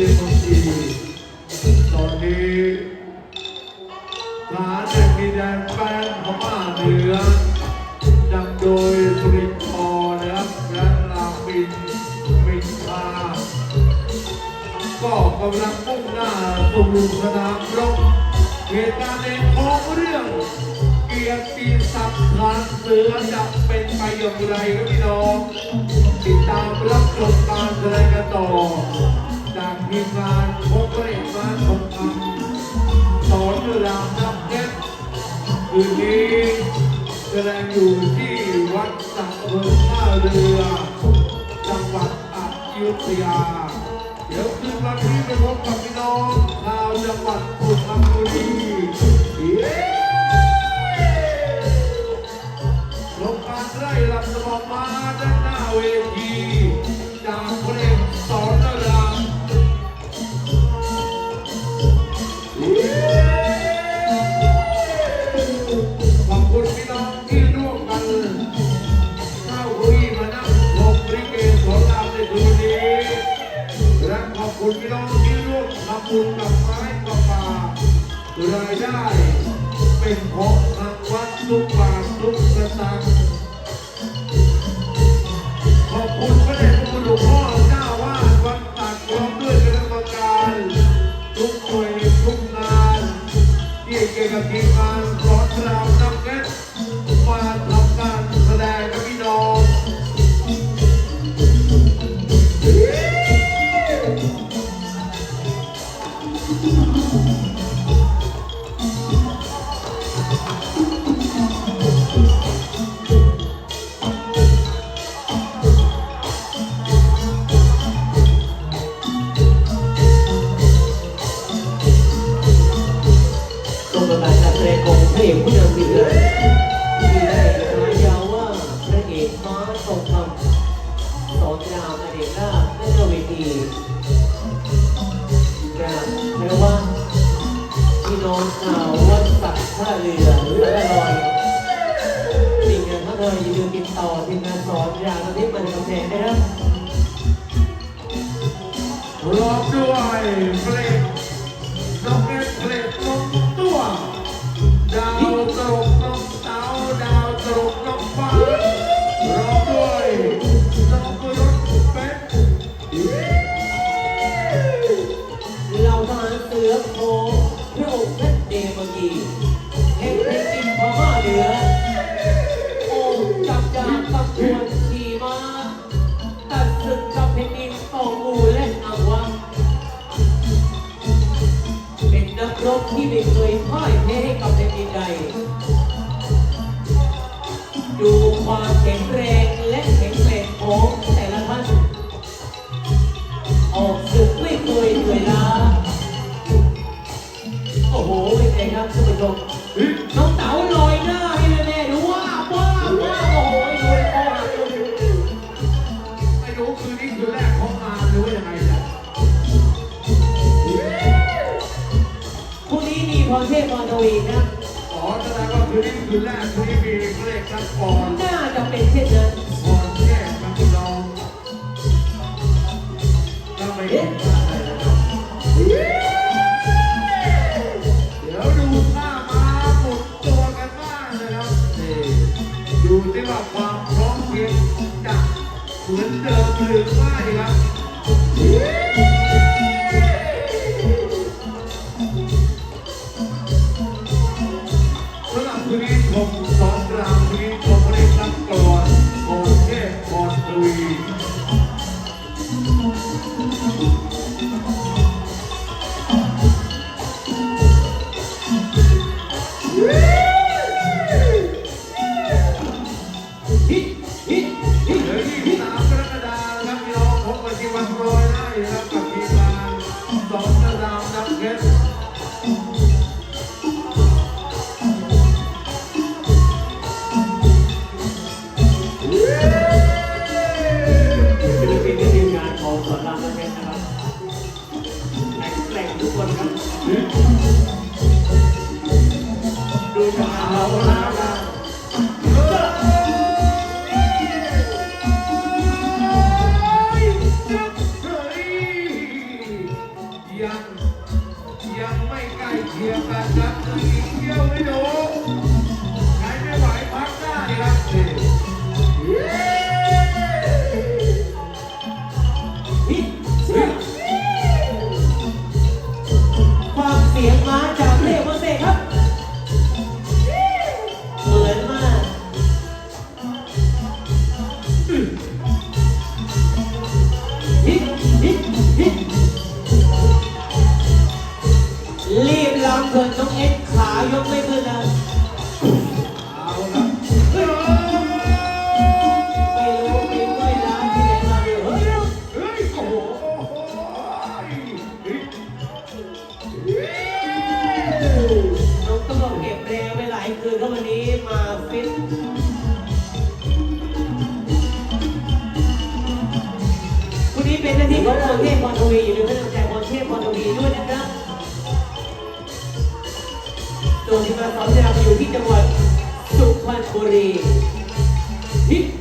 รียนดีตอนนี้ทหารแห่งดินแดนแป้นพม่าเหนือนำโดยสุรินทร์พอนะครับและลามินมินทาก็กำลังมุ่งหน้าสู่สนามรบเหตุการณ์ในท้องเรื่อง เกียรติศักดิ์ฐานเสือจะเป็นไปอย่างไรครับพี่น้องติดตามรับชมการแสดงกันต่อ จากทีมงานพบเรศมาทองคำสอนรามนับเพชรคืนนี้แสดงอยู่ที่วัดสักเมืองท่าเรือจังหวัดอยุธยา เดี๋ยวคืนวันนี้ไปพบกับพี่น้องชาวจังหวัดสุพรรณบุรี คุณพี่น้องที่ร่วมทำบุญกับไม้กับป่ารายได้ เป็นของทางวัดทุกบาททุกสตางค์ องพระเอกผู้นำทีมงานที่ได้ฉายาว่าพระเอกม้าทองคำสอนรามอเนกราชและเวทีกราบแม้ว่าพี่น้องชาววัดสักท่าเรือและลอยทีมงานพัทยอย่าลืมติดต่อทีมงานสอนรามอาทิตย์มันกำแพงนะครับร้อมด้วยเพลง นักรบที่ไม่เคยพ่ายแพ้ให้กับแผ่นดินใด ดูความแข็งแรงและแข็งแกร่งของแต่ละท่านออกศึกไม่เคยเหนื่อยล้าโอ้โหเป็นไงครับท่านผู้ชมน้องเต๋าลอยหน้าให้แม่ๆดูว่าว้าวว้าโอ้โหดูเลยคอหักเลยไม่รู้คืนนี้คืนแรกของงาหรือว่ายังไง รเทพพรทวีนะอ๋อแสดงว่าคืนนี้คืนแรกคืนนี้มีเพลงครับก่อนน่าจะเป็นเช่นนั้นก่อนแยกครับพี่น้องถ้าไม่เห็นอะไรนะครับเดี๋ยวดูท่ามาหมุนตัวกันบ้างนะครับนี่ดูที่ว่าความพร้อมเพรียงจะเหมือนเดิมหรือไม่ รับกับทีมงานสอนรามน้ำเพชรศิลปินและทีมงานของสอนรามน้ำเพชรนะครับแข็งแกร่งทุกคนครับ ดูจากเราแล้ว เที่ยวไม่รู้ใครไม่ไหวพักได้ครับฟังเสียงไห โดยที่มาสอนราอยู่ที่จังหวัดสุพรรณบุรีทิศ